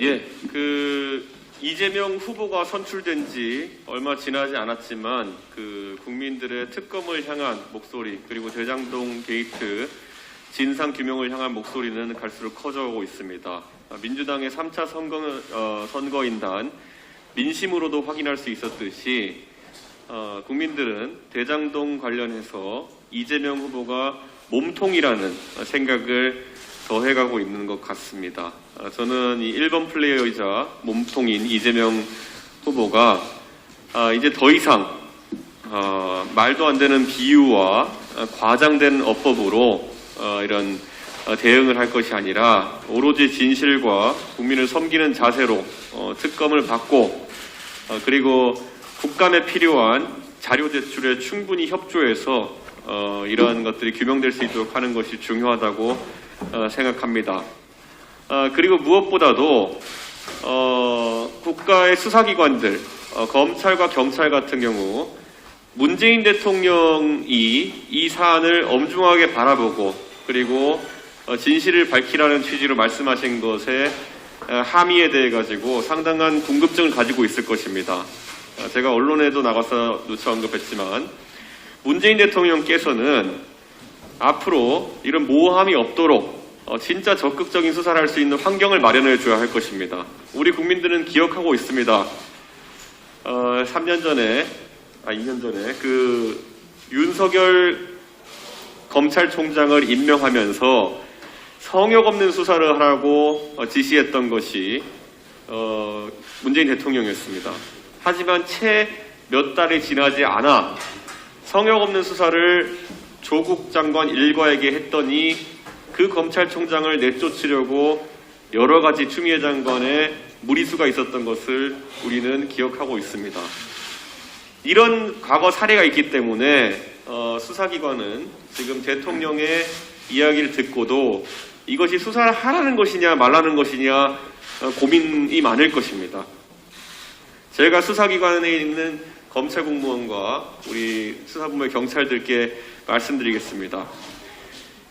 예, 그 이재명 후보가 선출된 지 얼마 지나지 않았지만 그 국민들의 특검을 향한 목소리 그리고 대장동 게이트 진상 규명을 향한 목소리는 갈수록 커져오고 있습니다. 아, 민주당의 3차 선거, 어, 선거인단 민심으로도 확인할 수 있었듯이 어, 국민들은 대장동 관련해서 이재명 후보가 몸통이라는 생각을 더해가고 있는 것 같습니다. 아, 저는 이 1번 플레이어이자 몸통인 이재명 후보가 아, 이제 더 이상 어, 말도 안 되는 비유와 어, 과장된 어법으로 어, 이런 어, 대응을 할 것이 아니라 오로지 진실과 국민을 섬기는 자세로 어, 특검을 받고 어, 그리고 국감에 필요한 자료 제출에 충분히 협조해서 어, 이러한 것들이 규명될 수 있도록 하는 것이 중요하다고 어, 생각합니다. 어, 그리고 무엇보다도 어, 국가의 수사기관들, 어, 검찰과 경찰 같은 경우 문재인 대통령이 이 사안을 엄중하게 바라보고 그리고 어, 진실을 밝히라는 취지로 말씀하신 것에 어, 함의에 대해 가지고 상당한 궁금증을 가지고 있을 것입니다. 어, 제가 언론에도 나가서 누차 언급했지만 문재인 대통령께서는 앞으로 이런 모함이 없도록 어, 진짜 적극적인 수사를 할 수 있는 환경을 마련해 줘야 할 것입니다. 우리 국민들은 기억하고 있습니다. 어, 3년 전에, 아, 2년 전에 그 윤석열 검찰총장을 임명하면서 성역 없는 수사를 하라고 어, 지시했던 것이 어, 문재인 대통령이었습니다. 하지만 채 몇 달이 지나지 않아 성역 없는 수사를 조국 장관 일과에게 했더니 그 검찰총장을 내쫓으려고 여러 가지 추미애 장관의 무리수가 있었던 것을 우리는 기억하고 있습니다. 이런 과거 사례가 있기 때문에 어, 수사기관은 지금 대통령의 이야기를 듣고도 이것이 수사를 하라는 것이냐 말라는 것이냐 어, 고민이 많을 것입니다. 제가 수사기관에 있는 검찰 공무원과 우리 수사부의 경찰들께 말씀드리겠습니다.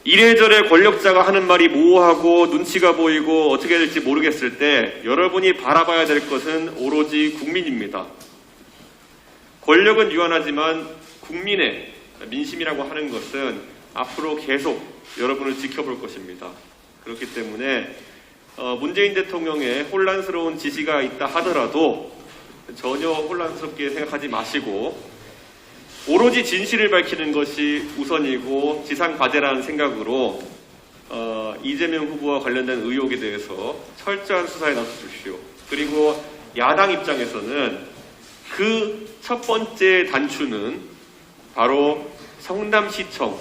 이래저래 권력자가 하는 말이 모호하고 눈치가 보이고 어떻게 될지 모르겠을 때 여러분이 바라봐야 될 것은 오로지 국민입니다. 권력은 유한하지만 국민의 민심이라고 하는 것은 앞으로 계속 여러분을 지켜볼 것입니다. 그렇기 때문에 어, 문재인 대통령의 혼란스러운 지시가 있다 하더라도 전혀 혼란스럽게 생각하지 마시고 오로지 진실을 밝히는 것이 우선이고 지상 과제라는 생각으로 어, 이재명 후보와 관련된 의혹에 대해서 철저한 수사에 나서주십시오. 그리고 야당 입장에서는 그 첫 번째 단추는 바로 성남시청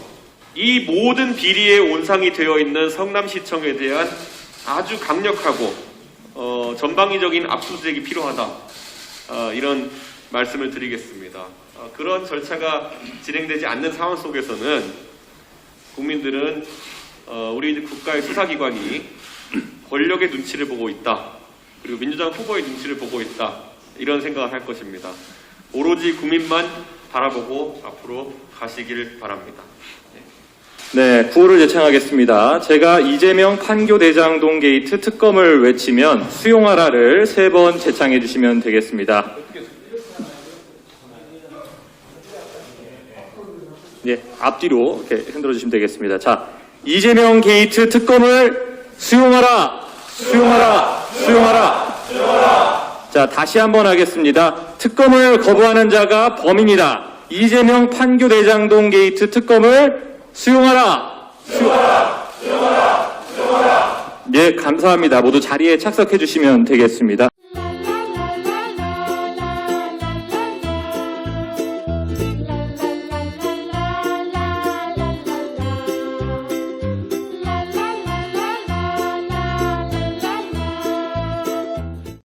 이 모든 비리의 온상이 되어 있는 성남시청에 대한 아주 강력하고 어, 전방위적인 압수수색이 필요하다. 어, 이런 말씀을 드리겠습니다. 어, 그런 절차가 진행되지 않는 상황 속에서는 국민들은 어, 우리 국가의 수사기관이 권력의 눈치를 보고 있다. 그리고 민주당 후보의 눈치를 보고 있다. 이런 생각을 할 것입니다. 오로지 국민만 바라보고 앞으로 가시길 바랍니다. 네, 구호를 제창하겠습니다. 제가 이재명 판교 대장동 게이트 특검을 외치면 수용하라를 세 번 제창해 주시면 되겠습니다. 네, 앞뒤로 이렇게 흔들어 주시면 되겠습니다. 자, 이재명 게이트 특검을 수용하라! 수용하라! 수용하라! 자, 다시 한번 하겠습니다. 특검을 거부하는 자가 범인이다. 이재명 판교 대장동 게이트 특검을 수용하라! 수용하라! 수용하라! 수용하라! 예, 감사합니다. 모두 자리에 착석해 주시면 되겠습니다.